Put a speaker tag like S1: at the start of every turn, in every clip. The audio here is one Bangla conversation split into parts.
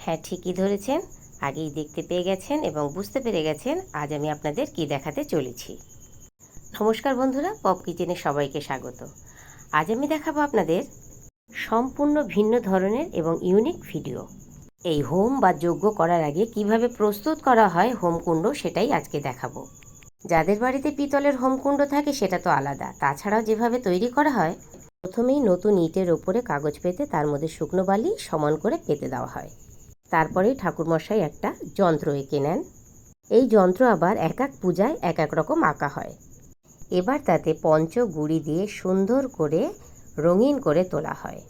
S1: হ্যাঁ ঠিকই ধরেছেন। আগেই দেখতে পেয়ে গেছেন এবং বুঝতে পেরে গেছেন আজ আমি আপনাদের কি দেখাতে চলেছি। নমস্কার বন্ধুরা, পপ কিচেনে সবাইকে স্বাগত। আজ আমি দেখাবো আপনাদের সম্পূর্ণ ভিন্ন ধরনের এবং ইউনিক ভিডিও। এই হোম বা যজ্ঞ করার আগে কীভাবে প্রস্তুত করা হয় হোমকুণ্ড সেটাই আজকে দেখাবো। যাদের বাড়িতে পিতলের হোমকুণ্ড থাকে সেটা তো আলাদা। তাছাড়াও যেভাবে তৈরি করা হয়, প্রথমেই নতুন ইটের ওপরে কাগজ পেতে তার মধ্যে শুকনো বালি সমান করে পেতে দেওয়া হয়। তারপরেই ঠাকুরমশাই একটা যন্ত্র এঁকে নেন। এই যন্ত্র আবার এক এক পূজায় এক এক রকম আঁকা হয়। এবার তাতে পঞ্চ পঞ্চগুড়ি দিয়ে সুন্দর করে রঙিন করে তোলা হয়।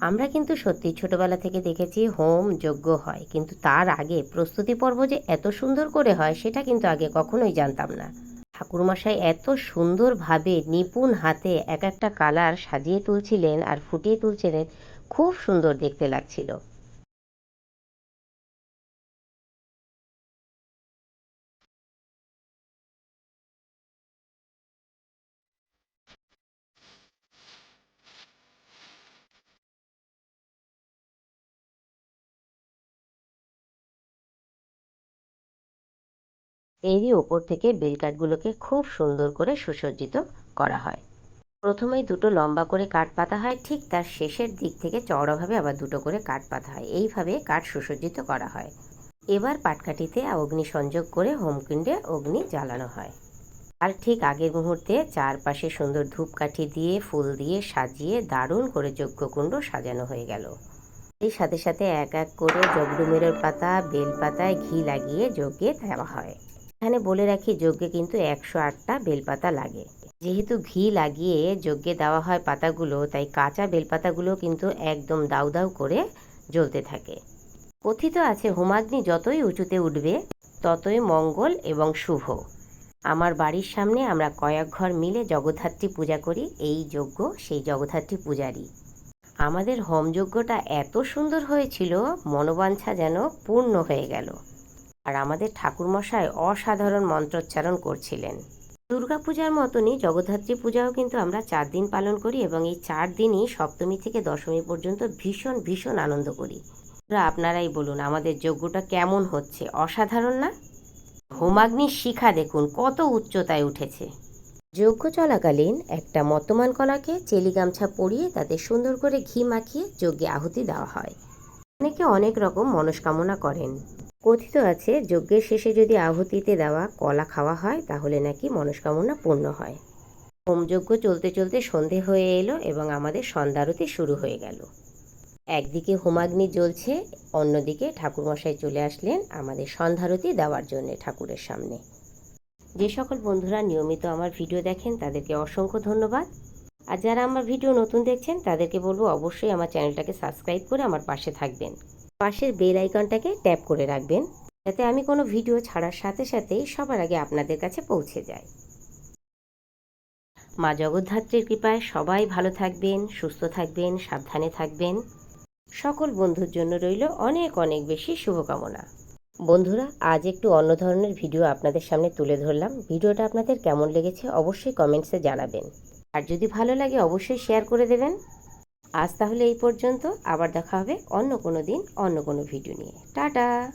S1: আমরা কিন্তু সত্যি ছোটবেলা থেকে দেখেছি হোম যজ্ঞ হয়, কিন্তু তার আগে প্রস্তুতি পর্ব যে এত সুন্দর করে হয় সেটা কিন্তু আগে কখনোই জানতাম না। ঠাকুরমশাই এত সুন্দরভাবে নিপুণ হাতে এক একটা কালার সাজিয়ে তুলছিলেন আর ফুটিয়ে তুলছিলেন, খুব সুন্দর দেখতে লাগছিল। এরই ওপর থেকে বেলকাঠগুলোকে খুব সুন্দর করে সুসজ্জিত করা হয়। প্রথমেই দুটো লম্বা করে কাঠ পাতা হয়, ঠিক তার শেষের দিক থেকে চওড়াভাবে আবার দুটো করে কাঠ পাতা হয়। এইভাবে কাঠ সুসজ্জিত করা হয়। এবার পাটকাঠিতে অগ্নি সংযোগ করে হোমকুণ্ডে অগ্নি জ্বালানো হয়। আর ঠিক আগের মুহূর্তে চারপাশে সুন্দর ধূপকাঠি দিয়ে, ফুল দিয়ে সাজিয়ে দারুণ করে যজ্ঞকুণ্ড সাজানো হয়ে গেল। এই সাথে সাথে এক এক করে জগডুমেরের পাতা, বেল পাতায় ঘি লাগিয়ে যজ্ঞে দেওয়া হয়। এখানে বলে রাখি যজ্ঞে কিন্তু একশো আটটা বেলপাতা লাগে। যেহেতু ঘি লাগিয়ে যজ্ঞে দেওয়া হয় পাতাগুলো, তাই কাঁচা বেলপাতাগুলো কিন্তু একদম দাউ দাউ করে জ্বলতে থাকে। কথিত আছে, হোমাগ্নি যতই উঁচুতে উঠবে, ততই মঙ্গল এবং শুভ। আমার বাড়ির সামনে আমরা কয়েক ঘর মিলে জগদ্ধাত্রী পূজা করি, এই যজ্ঞ সেই জগদ্ধাত্রী পূজারই। আমাদের হোমযজ্ঞটা এত সুন্দর হয়েছিল, মনোবাঞ্ছা যেন পূর্ণ হয়ে গেল। আর আমাদের ঠাকুরমশাই অসাধারণ মন্ত্রোচ্চারণ করছিলেন। দুর্গাপূজার মতনই জগদ্ধাত্রী পূজাও কিন্তু আমরা চার দিন পালন করি এবং এই চার দিনই সপ্তমী থেকে দশমী পর্যন্ত ভীষণ ভীষণ আনন্দ করি। আপনারাই বলুন, আমাদের যজ্ঞটা কেমন হচ্ছে? অসাধারণ না? হোমাগ্নির শিখা দেখুন, কত উচ্চতায় উঠেছে। যজ্ঞ চলাকালীন একটা মতমান কলাকে চেলি গামছা পরিয়ে তাতে সুন্দর করে ঘি মাখিয়ে যজ্ঞে আহুতি দেওয়া হয়। অনেকে অনেক রকম মনস্কামনা করেন। কথিত আছে, যজ্ঞের শেষে যদি আহুতিতে দেওয়া কলা খাওয়া হয়, তাহলে নাকি মনস্কামনা পূর্ণ হয়। হোমযজ্ঞ চলতে চলতে সন্ধে হয়ে এলো এবং আমাদের সন্ধ্যারতি শুরু হয়ে গেল। একদিকে হোমাগ্নি জ্বলছে, অন্যদিকে ঠাকুরমশাই চলে আসলেন আমাদের সন্ধ্যারতি দেওয়ার জন্য ঠাকুরের সামনে। যে সকল বন্ধুরা নিয়মিত আমার ভিডিও দেখেন, তাদেরকে অসংখ্য ধন্যবাদ। আর যারা আমার ভিডিও নতুন দেখছেন, তাদেরকে বলব অবশ্যই আমার চ্যানেলটাকে সাবস্ক্রাইব করে আমার পাশে থাকবেন। পাশের বেল আইকনটাকে ট্যাপ করে রাখবেন, যাতে আমি কোনো ভিডিও ছাড়ার সাথে সাথেই সবার আগে আপনাদের কাছে পৌঁছে যায়। মা জগদ্ধাত্রীর কৃপায় সবাই ভালো থাকবেন, সুস্থ থাকবেন, সাবধানে থাকবেন। সকল বন্ধুর জন্য রইল অনেক অনেক বেশি শুভকামনা। বন্ধুরা, আজ একটু অন্য ধরনের ভিডিও আপনাদের সামনে তুলে ধরলাম। ভিডিওটা আপনাদের কেমন লেগেছে অবশ্যই কমেন্টসে জানাবেন। আর যদি ভালো লাগে, অবশ্যই শেয়ার করে দেবেন। আজ তাহলে এই পর্যন্ত, আবার দেখা হবে অন্য কোনো দিন, অন্য কোনো ভিডিও নিয়ে। টাটা!